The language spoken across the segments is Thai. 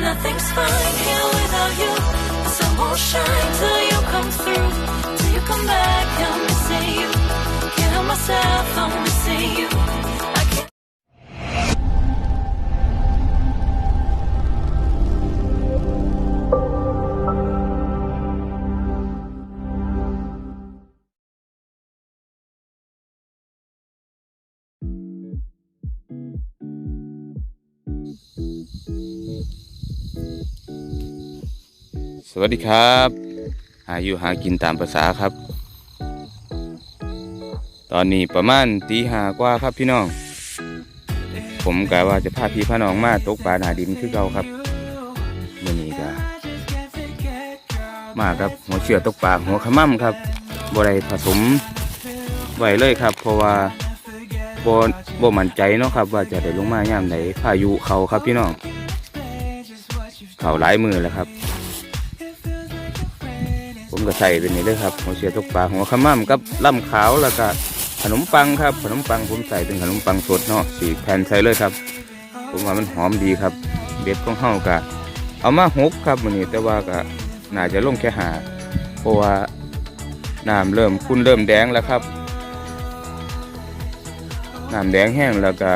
Nothing's fine here without you. The sun won't shine till you come through. Till you come back, I'm missing you. Can't help myself, I'm missing you. สวัสดีครับ หาอยู่หากินตามภาษาครับ ตอนนี้ประมาณตีหากว่าครับพี่น้อง ผมกะว่าจะพาพี่พาน้องมาตกปลาหนาดินคือเก่าครับมื่อนี้ก็มาครับหัวเชือตกปลาหัวขมั่มครับบไรผสมไว้เลยครับ เพราะว่าบบ่มั่นใจเนาะครับ ว่าจะได้ลงมาย่ามไหนพายุเขาครับพี่น้องเขาหลายมือแล้วครับ ก็ใส่เป็นนี่เลยครับหัวเชียตกปลาหัวขมั่มกับล่ำขาวแล้วก็ขนมปังครับ ขนมปังผมใส่เป็นขนมปังสดเนาะสี่แผ่นใส่เลยครับ ผมว่ามันหอมดีครับเบ็ดของเฮากะเอามาหกครับมันนี้แต่ว่าก็น่าจะลงแค่หาเพราะว่าน้ำเริ่มคุณเริ่มแดงแล้วครับน้ำแดงแห้งแล้วก็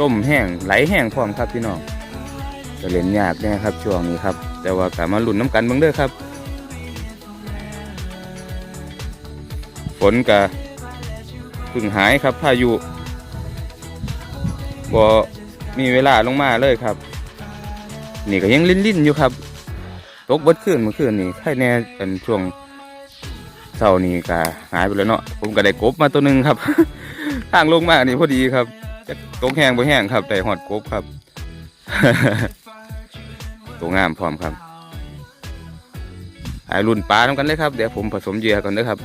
ล่มแห้งไหลแห้งพร้อมครับพี่น้องจะเล่นยากแน่ครับช่วงนี้ครับ แต่ว่ากะมาหลุนน้ำกันเบิ่งเด้อครับ ฝนกะพึ่งหายครับพายุบ่มีเวลาลงมาเลยครับ นี่ก็ยังลิ้นๆอยู่ครับ ตกบดขึ้นเมื่อคืนนี่ใครแน่เป็นช่วงเช้านี่ก็หายไปแล้วเนาะผมก็ได้กบมาตัวหนึ่งครับทางลงมานี่พอดีครับตกแห้งบ่แห้งครับแต่หอดกบครับตัวงามพร้อมครับหายรุ่นปลาทำกันเลยครับ เดี๋ยวผมผสมเยื่อก่อนนะครับ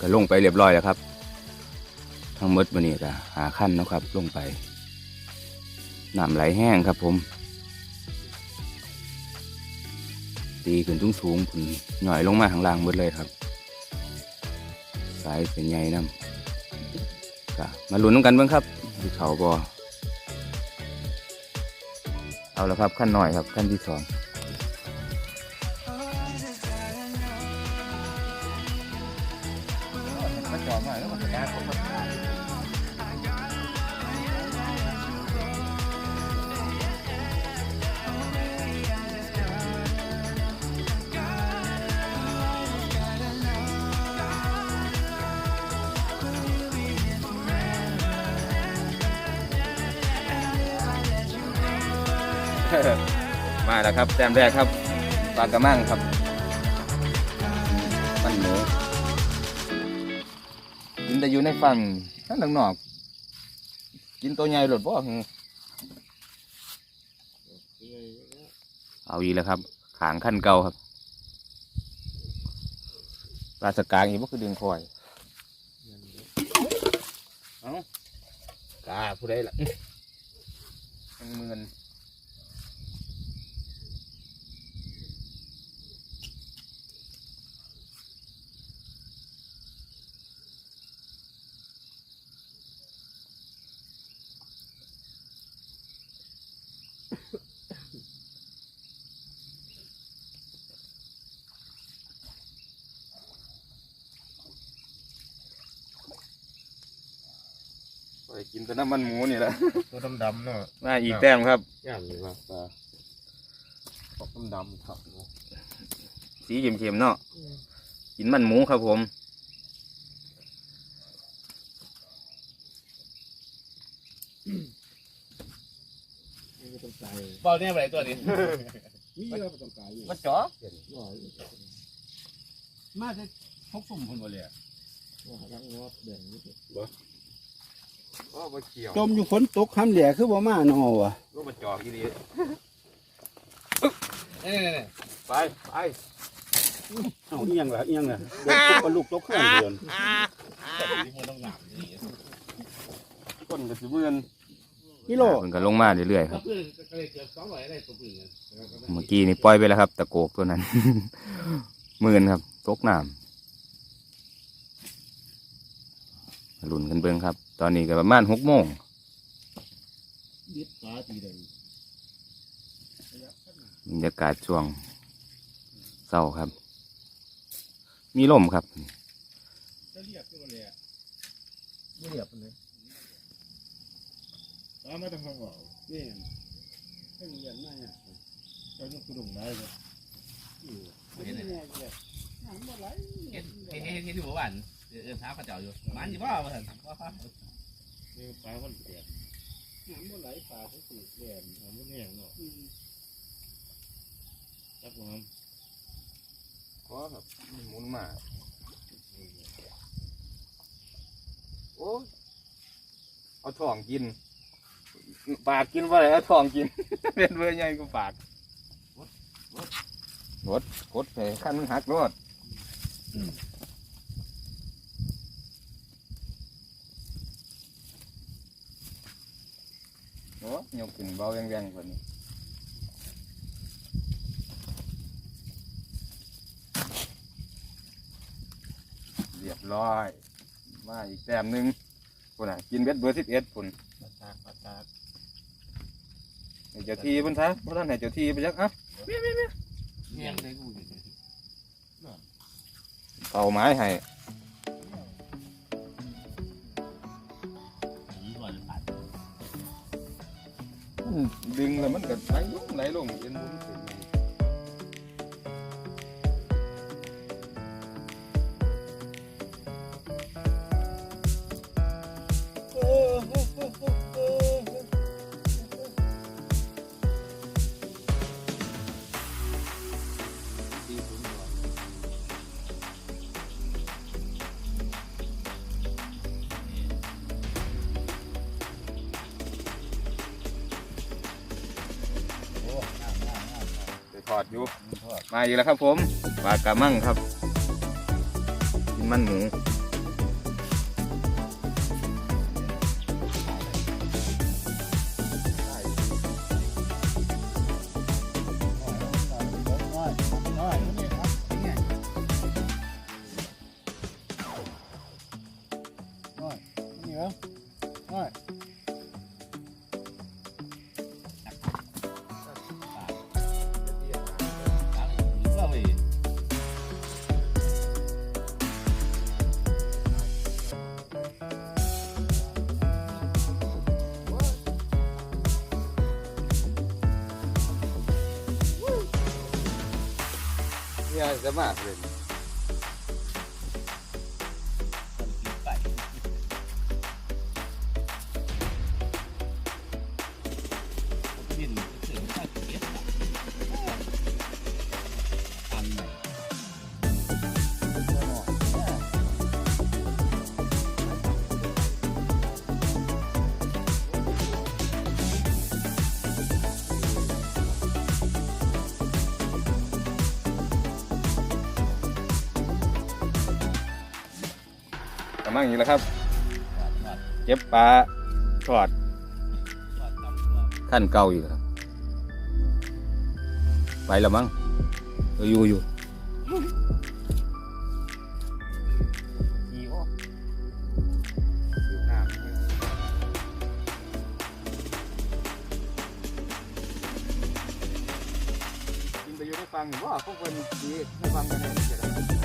ก็ลงไปเรียบร้อยแล้วครับ ทั้งหมดวันนี้ก็หาขั้นนะครับ ลงไปน้ำไหลแห้งครับผม ตีขึ้นสูงสูงๆพุ่นหน่อยลงมาข้างล่างหมดเลยครับ สายเป็นใหญ่น้ำก็มาลุ้นน้ำกันเบ้างครับที่เขาบอเอาละครับขั้นหน่อยครับขั้นที่สอง มาแล้วครับแต้มแรกครับปลากระมังครับ มันหมูกินแต่อยู่ในฝั่งนั่นหลังนอก กินตัวใหญ่หลดบ่หึเอาอีกแล้วครับขางขั้นเก่าครับปลาสกางอีกบ่คือดึงคอยเอากาผู้ใดล่ะยังเมือน กินแต่น้ำมันหมูนี่แหละตัวดำๆเนาะมาอีกแต้มครับ ย่างอยู่ว่าปลาออกดำๆครับสีเข็มๆเนาะกินมันหมูครับผมไม่ต้องใจบอลเนี่ยอะไรตัวนี้มีแล้วไม่ต้องใจอยู่มันจ่อว่ามาจะพกสุ่มคนบ่เลยอะว่ารังงอบแบ่งนี่ ก็มาเกี่ยวจมอยู่ฝนตกคำแหล่คือบ่มาหนอวะก็มาจอกอีดีนี่นี่นี่ไปไปเอาเอียงล่ะเอียงล่ะเดินตกกับลูกตกเครื่องเดินที่มันต้องหนามนี่ก้นกับสิเมื่อนกิโลมันก็ลงมาเรื่อยๆคก็รับเพื่อนก็เลยเกือบสองร้อยได้ตัวปืนเมื่อกี้นี่ปล่อยไปแล้วครับ ตะโกกตัวนั้นหมื่นครับ ตกน้ำลุ่นกันเบิ่งครับ ตอนนี้ก็ประมาณหกโมงยึดปลาตีแดงบรรยากาศช่วงเศร้าครับ มีลมครับจะเรียบตัวเลยอะไม่เรียบเลยปลาไม่ต้องฟังว่านี่เพิ่งเรียนมาเนี่ยเราต้องกระดุมได้เลยเห็นเลยเนี่ยเนี่ยน้ำบ่ไหลเห็นเห็นเห็นเห็นที่หัววันเดินเท้าเขาเจ้าอยู่มันอยู่ว่ามาถึงว่า นี่ปลาคนเปียกน้ำบ่ไหลป่าเขาสูบแย่ทำไม่แห้งเนาะอืมจับมันก็ครับหมุนมา โอ้เอาทองกิน ปากกินว่าอะไรเอาทองกิน เป็นเบอร์ใหญ่ก็ปากรถกดไปขั้นมันหักรถโอ้ ยกขึ้นเบาแรงๆกว่านี้เรียบร้อย มาอีกแต้มหนึ่งพุ่นอะกินเบ็ดเบอร์สิบเอ็ดพุ่นปลาตากปลาตากให้เจ้าทีพุ่นซะพุ่นท่านให้เจ้าทีไปจักอะเนี่ยได้กูอยู่เป่าไม้ให้ ดึงแล้วมันก็ไหลลงไหลลงเป็น มาอีกแล้วครับผมปลากระมังครับกินมันหมู เนี่ย กระมังอีกแล้วครับเก็บปลาทอดขั้นเก่าอยู่ครับ ไปแล้วมั้งเอออยู่อยู่อีโอ้อยู่น้ำกินไปอยู่ได้ฟังว่าพวกคนดีให้ฟังกันเลย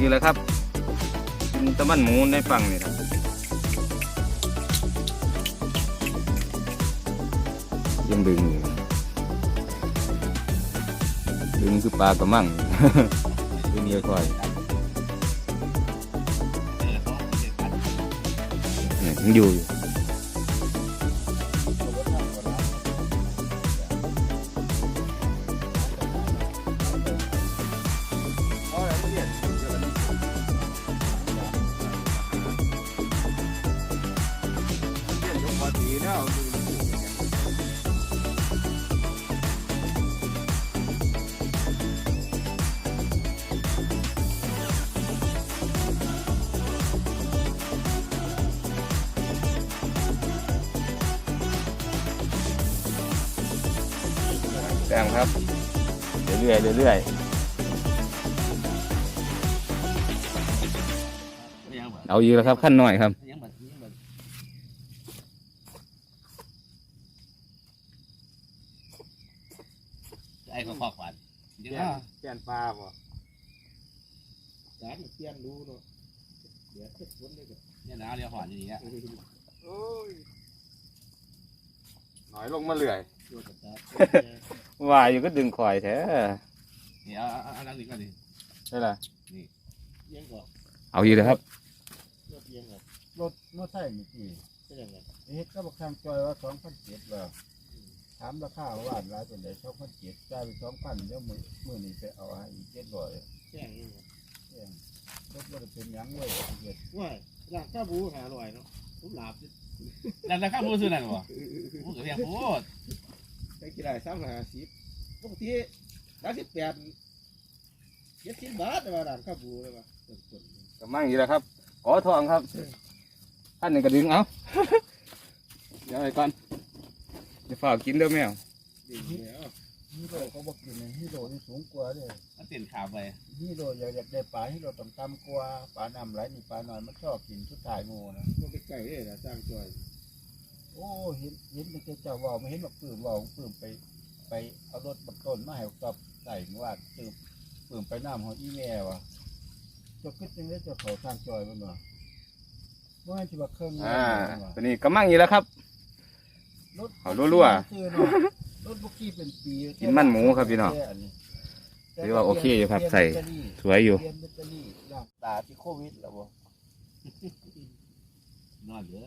อ้ยแล้วครับกินแตะมันหมูในฝั่งนี่นะยังดึงอยู่ดึงคือปลากระมังดึงเยอะค่อยเออเขาเด็กกันนี่ยังอยู่อยู่ แต้มครับ เรื่อยๆเรื่อยยังแบบๆเอาอยู่แล้วครับขั้นหน่อยครับยังแบบยังแบบไอ้เขาคอกหวานเยอะแกนปลาบ่จานเปลี่ยนดูเนาะเดี๋ยวเฮ็ดวนเลยก็เนี่ยนะเรียกหวานอย่างเงี้ยโอ้ยหน่อยลงมาเรื่อยตั วกระตาว่าอยู่ก็ดึงข่อยแท้นี่เอาเอาเอานั่งนี่ก่อนดิใช่ล่ะเอียงก่อนเอาอยู่แล้วครับรถเอียงก่อนรถมอไซค์เมื่อกี้เป็นยังไงเฮ็ดก็บอกทางจอยว่าสองพันเจ็ดว่าถามราคาว่าหลายเป็นไดสองพันเจ็ดจ่ายไปสองพันเดี๋ยวมือมือนี้ไปเอาให้อีกเจ็ดร้อยแจ้งแจ้งรถบ่ได้เป็นหยังเลยเฮ็ดว่าหลังข้าบูหาหน่อยเนาะผมหลับแล้วแล้วข้าวมูซื้อนั่นบ่มูกับเพียงโคตร ไปกี่ได้สามหาสิบปกติสามสิบแปดเจ็ดสิบบาทแต่ว่าหลังข้าบูเลยว่ะต้นกระมังอยู่แล้วครับขอทองครับท่านหนึ่งก็ดึงเอา เดี๋ยวไปก่อนจะฝากกินเด้อแมวๆดีแล้วฮีโร่เขาบอกกินฮีโร่นี่สูงกว่าเด้มันเต็นขาไปฮีโร่อยากอยากได้ปลาฮีโร่ต้องต่ำกว่าปลาน้ำไหลนี่ปลาน้อยมันชอบกินชุดถ่ายหมูนะมันไปไก่เลยนะสร้างจอย โอ้เห็นเห็นมันจะเจ้าเว่าไม่เห็นบอกปืนว่าปืนไป ไปเอารถบักต้นมาให้กับใส่เมื่อวานปืนปืนไปน้ำของอีแม่วะเจะคิดยังไงจะเขาทางจอยมันวะเมื่อที่ว่าเครื่องอ่าวะตัวนี้กระมังอยู่แล้วครับรถเอารั่วๆซื้อเนาะรถบุกี้เป็นปีกินมันหมูครับพี่น้องถือว่าโอเคอยู่ครับใส่สวยอยู่เปลี่ยนแบตเตอรี่ร่างตาที่โควิดแล้วบ่นอนเหลือ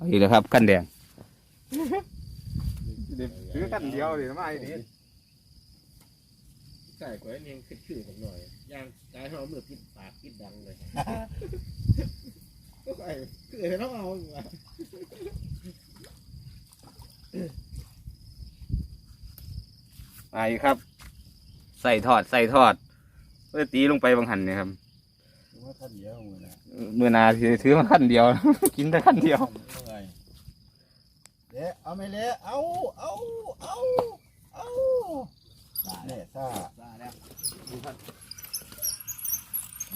เอาอยู่แล้วครับขั้นแดงซื้อกันเดียวเลยนะมาไอ้นี่ไก่กว่านี้ขึ้นชื่อผมหน่อยย่างกายเขาเมื่อปิดปากปิดดังเลยก็ไก่คือให้น้องเอาอยู่ว่ะมาอีกครับ ใส่ทอดใส่ทอดเพื่อตีลงไปบางหันเนี่ยครับถือว่าท่านเดียวมือนะเมื่อนาทีถือมาขั้นเดียว กินได้ขั้นเดียว เดี๋ยวเอาไม่เละเอาเอาเอาเอาเนี่ยซ่าซาแล้วดูครับ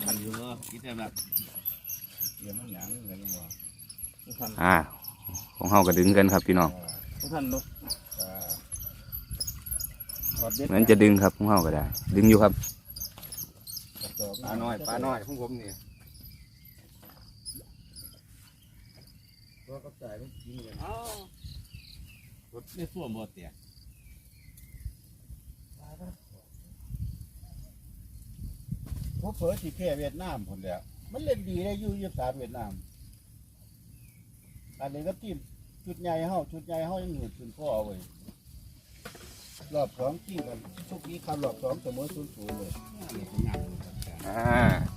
มันอยู่เนาะคิดแต่แบบเดี๋ยวมันหยังกันนี่วะอ่าของเฮาก็ดึงกันครับพี่น้องทุกท่านลดอ่าถอดเบ็ดนั้นจะดึงครับของเฮาก็ได้ ดึงอยู่ครับกระสอบปลาน้อยปลาน้อยของผมนี่ตัวกับไก่มันกินกันเอ้า ไม่ส่วนหมดเตี่ยผมเผลอสิแพ้เวียดนามคนแล้วมันเล่นดีได้อยู่ยุทธศาสตร์เวียดนาม อันนี้ก็ทีมชุดใหญ่เฮาชุดใหญ่เฮายังเหนือชุนพ่อเอาไว้รอบสองที่กันทุกนี้คำรอบสองเสมอศูนย์ศูนย์เลยอ่า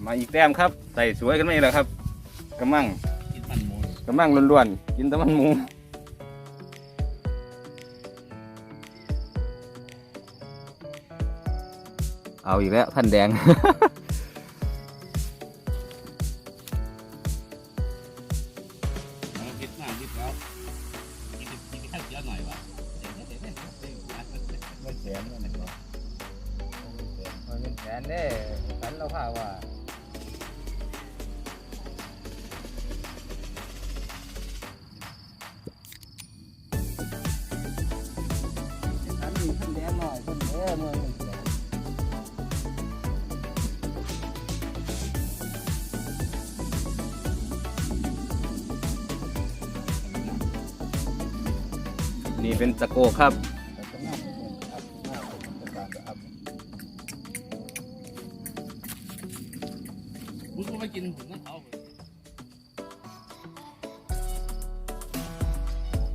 มาอีกแต้มครับใส่สวยกันไหมล่ะครับกระมังกินมันหมูกระมังล้วนๆกินแต่มันหมู เอาอีกแล้วขั้นแดงเราคิดมากคิดแล้วกินกินแค่เยอะหน่อยว่ะเด็ดเด็ดเด็ดเด็ดไม่แสนนั่นเนาะเงินแสนเด้กันเราพาว่าอันนี้ท่านแดงหน่อยท่านแดงหน่อยอ นี่เป็นตะโกครับแต่ก็น่าจะเป็นอัพหน้าผมจะการจะอัพมึงก็ไปกินผมนะเขา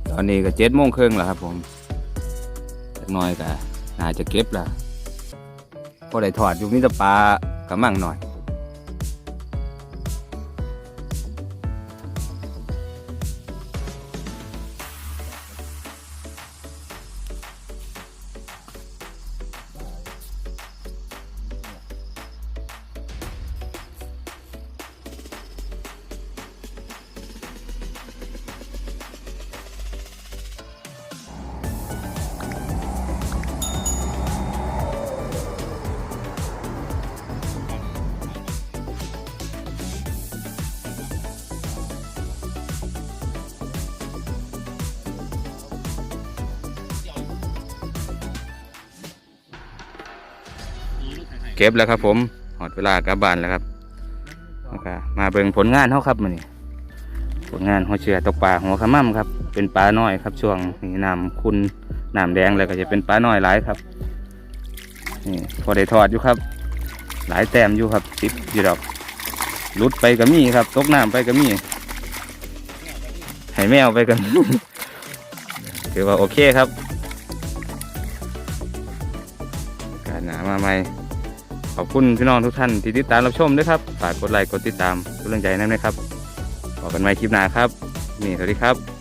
ตอนนี้ก็เจ็ดโมงครึ่งแล้วครับผมจักหน้อยก็น่าจะเก็บล้วพอได้ถอดอยู่มีแต่ปลากระมังหน่อย ก็บแล้วครับ ผมหอดเวลากลับบ้านแล้วครับมาเบิ่งผลงานเขาครับมันนี่ผลงานหัวเชือตกปลาหัวขมั่มครับ เป็นปลาน้อยครับช่วงนี้น้ำคุณน้ำแดงแล้วก็จะเป็นปลาน้อยหลายครับนี่พอได้ทอดอยู่ครับ หลายแต้มอยู่ครับติดอยู่ดอกหลุดไปก็มีครับ ตกน้ำไปก็มีให้แมวไปกันถือว่าโอเคครับ การหนามาใหม่ ขอบคุณพี่น้องทุกท่านที่ติดตามรับชมด้วยครับ ฝากกดไลค์กดติดตามกำลังใจนั้นนะครับบอกกันใหม่คลิปหน้าครับ นี่สวัสดีครับ